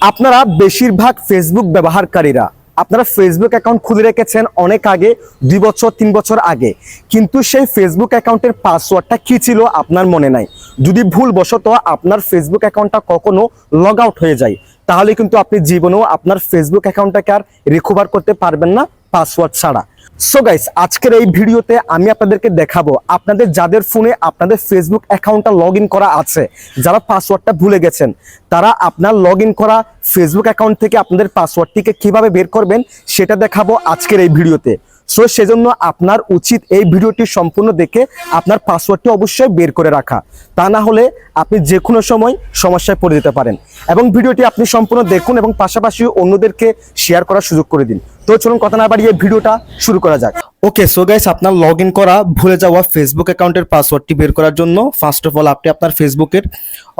আপনারা বেশিরভাগ ফেসবুক ব্যবহারকারীরা, আপনারা ফেসবুক অ্যাকাউন্ট খুলে রেখেছেন অনেক আগে, দুই বছর, তিন বছর আগে। কিন্তু সেই ফেসবুক অ্যাকাউন্টের পাসওয়ার্ডটা কি ছিল আপনার মনে নাই। যদি ভুলবশত আপনার ফেসবুক অ্যাকাউন্টটা কখনো লগ আউট হয়ে যায়, তাহলে কিন্তু আপনি জীবনেও আপনার ফেসবুক অ্যাকাউন্টটাকে আর রিকভার করতে পারবেন না পাসওয়ার্ড ছাড়া। সো গাইস আজকের এই ভিডিওতে আমি আপনাদেরকে দেখাবো আপনাদের যাদের ফোনে আপনাদের ফেসবুক অ্যাকাউন্টটা লগ করা আছে, যারা পাসওয়ার্ডটা ভুলে গেছেন, তারা আপনার লগ করা ফেসবুক অ্যাকাউন্ট থেকে আপনাদের পাসওয়ার্ডটিকে কীভাবে বের করবেন, সেটা দেখাবো আজকের এই ভিডিওতে। সো সেজন্য আপনার উচিত এই ভিডিওটি সম্পূর্ণ দেখে আপনার পাসওয়ার্ডটি অবশ্যই বের করে রাখা। তা না হলে আপনি যে কোনো সময় সমস্যায় পড়ে যেতে পারেন। এবং ভিডিওটি আপনি সম্পূর্ণ দেখুন এবং পাশাপাশি অন্যদেরকে শেয়ার করার সুযোগ করে দিন। তো চলুন কথা না বাড়িয়ে ভিডিওটা শুরু করা যাক। ওকে সো গাইস আপনার লগ ইন করা, ভুলে যাওয়া ফেসবুক অ্যাকাউন্টের পাসওয়ার্ডটি বের করার জন্য ফার্স্ট অফ অল আপনি আপনার ফেসবুকের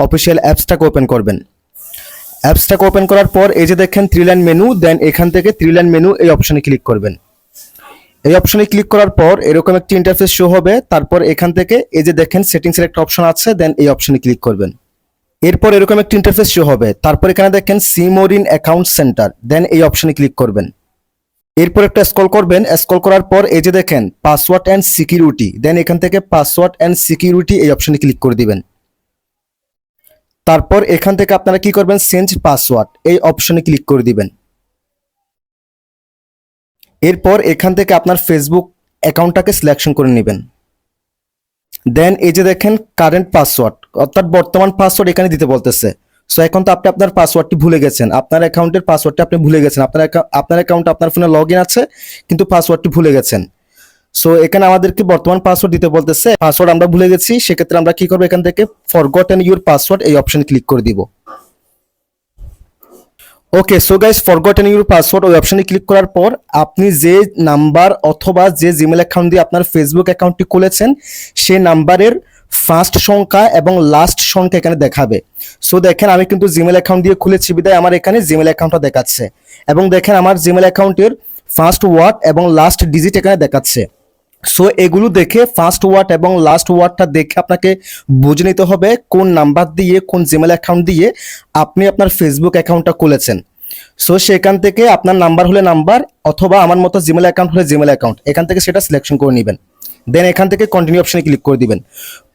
অফিসিয়াল অ্যাপসটাকে ওপেন করবেন। অ্যাপসটাকে ওপেন করার পর এই যে দেখেন থ্রি লাইন মেনু দেন এখান থেকে থ্রি লাইন মেনু এই অপশনে ক্লিক করবেন। এই অপশনে ক্লিক করার পর এরকম একটি ইন্টারফেস শো হবে। তারপর এখান থেকে এই যে দেখেন সেটিংসের একটা অপশন আছে দেন এই অপশনে ক্লিক করবেন। এরপর এরকম একটি ইন্টারফেস শো হবে। তারপর এখানে দেখেন সিমোরিন অ্যাকাউন্ট সেন্টার দেন এই অপশনে ক্লিক করবেন। এরপর একটা স্ক্রল করবেন। স্ক্রল করার পর এই যে দেখেন পাসওয়ার্ড অ্যান্ড সিকিউরিটি দেন এখান থেকে পাসওয়ার্ড অ্যান্ড সিকিউরিটি এই অপশনে ক্লিক করে দিবেন। তারপর এখান থেকে আপনারা কি করবেন? চেঞ্জ পাসওয়ার্ড এই অপশনে ক্লিক করে দিবেন। এরপর এখান থেকে আপনার ফেসবুক অ্যাকাউন্টটাকে সিলেকশন করে নেবেন। দেন এই যে দেখেন কারেন্ট পাসওয়ার্ড অর্থাৎ বর্তমান পাসওয়ার্ড এখানে দিতে বলতেছে। সো এখন তো আপনি আপনার পাসওয়ার্ডটি ভুলে গেছেন। আপনার অ্যাকাউন্টের পাসওয়ার্ডটি আপনি ভুলে গেছেন। আপনার আপনার অ্যাকাউন্ট আপনার ফোনে লগ ইন আছে, কিন্তু পাসওয়ার্ডটি ভুলে গেছেন। সো এখানে আমাদেরকে বর্তমান পাসওয়ার্ড দিতে বলতেছে পাসওয়ার্ড আমরা ভুলে গেছি, সেক্ষেত্রে আমরা কি করব এখান থেকে? ফরগট অ্যান্ড ইউর পাসওয়ার্ড এই অপশন ক্লিক করে দিব। Okay so guys forgotten your password ওই অপশনে ক্লিক করার পর আপনি যে নাম্বার অথবা যে জিমেল অ্যাকাউন্ট দিয়ে আপনার ফেসবুক অ্যাকাউন্টটি খুলেছেন, সে নাম্বারের ফার্স্ট সংখ্যা এবং লাস্ট সংখ্যা এখানে দেখাবে। সো দেখেন, আমি কিন্তু জিমেল অ্যাকাউন্ট দিয়ে খুলেছি, বিদায়। আমার এখানে জিমেল অ্যাকাউন্টটা দেখাচ্ছে। এবং দেখেন, আমার জিমেল অ্যাকাউন্টের ফার্স্ট ওয়ার্ড এবং লাস্ট ডিজিট এখানে দেখাচ্ছে। সো এগুলো দেখে ফার্স্ট ওয়ার্ড এবং লাস্ট ওয়ার্ডটা দেখে আপনাকে বুঝে নিতে হবে কোন নাম্বার দিয়ে, কোন জিমেল অ্যাকাউন্ট দিয়ে আপনি আপনার ফেসবুক অ্যাকাউন্টটা খুলেছেন। সো সেখান থেকে আপনার নাম্বার হলে নাম্বার অথবা আমার মতো জিমেল অ্যাকাউন্ট হলে জিমেল অ্যাকাউন্ট এখান থেকে সেটা সিলেকশন করে নেবেন। দেন এখান থেকে কন্টিনিউ অপশনে ক্লিক করে দিবেন।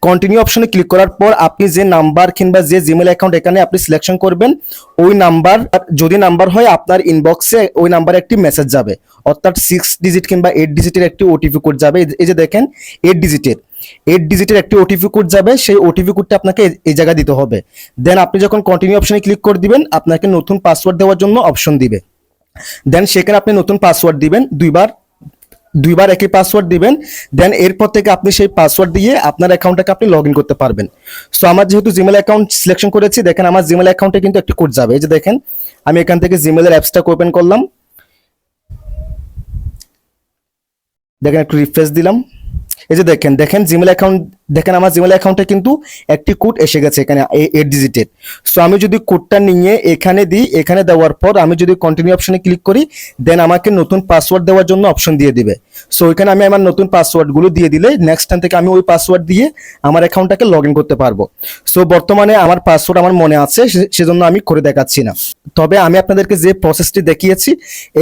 কন্টিনিউ অপশনে ক্লিক করার পর আপনি যে নাম্বার কিংবা যে জিমেল অ্যাকাউন্ট এখানে আপনি সিলেকশন করবেন, ওই নাম্বার যদি নাম্বার হয় আপনার ইনবক্সে ওই নাম্বারে একটি মেসেজ যাবে। অর্থাৎ সিক্স ডিজিট কিংবা এইট ডিজিটের একটি ওটিপি কোড যাবে। এই- যে দেখেন এইট ডিজিটের এইট ডিজিটের একটি ওটিপি কোড যাবে, সেই ওটিপি কোডটা আপনাকে এই জায়গায় দিতে হবে। দেন আপনি যখন কন্টিনিউ অপশনে ক্লিক করে দিবেন, আপনাকে নতুন পাসওয়ার্ড দেওয়ার জন্য অপশন দিবে। দেন সেখানে আপনি নতুন পাসওয়ার্ড দিবেন, দুইবার দুইবার একই পাসওয়ার্ড দিবেন দেন এরপর থেকে আপনি সেই পাসওয়ার্ড দিয়ে আপনার অ্যাকাউন্টটাকে আপনি লগ ইন করতে পারবেন। সো আমার যেহেতু জিমেল অ্যাকাউন্ট সিলেকশন করেছি, দেখেন আমার জিমেল অ্যাকাউন্টে কিন্তু একটি কোড যাবে। এই যে দেখেন, আমি এখান থেকে জিমেলের অ্যাপসটাকে ওপেন করলাম। দেখেন, একটু রিফ্রেশ দিলাম। এই যে দেখেন দেখেন জিমেল অ্যাকাউন্ট দেখেন আমার জিমেল অ্যাকাউন্টে কিন্তু একটি কোড এসে গেছে এখানে এইট ডিজিটের সো আমি যদি কোডটা নিয়ে এখানে দিই, এখানে দেওয়ার পর আমি যদি কন্টিনিউ অপশনে ক্লিক করি দেন আমাকে নতুন পাসওয়ার্ড দেওয়ার জন্য অপশন দিয়ে দিবে। সো এখানে আমি আমার নতুন পাসওয়ার্ডগুলো দিয়ে দিলে নেক্সট টাইম থেকে আমি ওই পাসওয়ার্ড দিয়ে আমার অ্যাকাউন্টটাকে লগ ইন করতে পারব। সো বর্তমানে আমার পাসওয়ার্ড আমার মনে আছে সেজন্য আমি করে দেখাচ্ছি না। তবে আমি আপনাদেরকে যে প্রসেসটি দেখিয়েছি,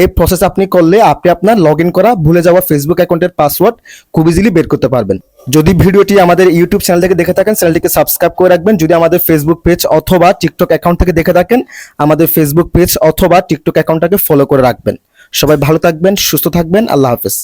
এই প্রসেস আপনি করলে আপনি আপনার লগ করা ভুলে যাওয়া ফেসবুক অ্যাকাউন্টের পাসওয়ার্ড খুব ইজিলি বের করতে পারবেন। যদি ভিডিওটি আমাদের ইউটিউব চ্যানেল থেকে দেখে থাকেন, চ্যানেলটিকে সাবস্ক্রাইব করে রাখবেন। যদি আমাদের ফেসবুক পেজ অথবা টিকটক অ্যাকাউন্ট থেকে দেখে থাকেন, আমাদের ফেসবুক পেজ অথবা টিকটক অ্যাকাউন্টটাকে ফলো করে রাখবেন। সবাই ভালো থাকবেন, সুস্থ থাকবেন, আল্লাহ হাফেজ।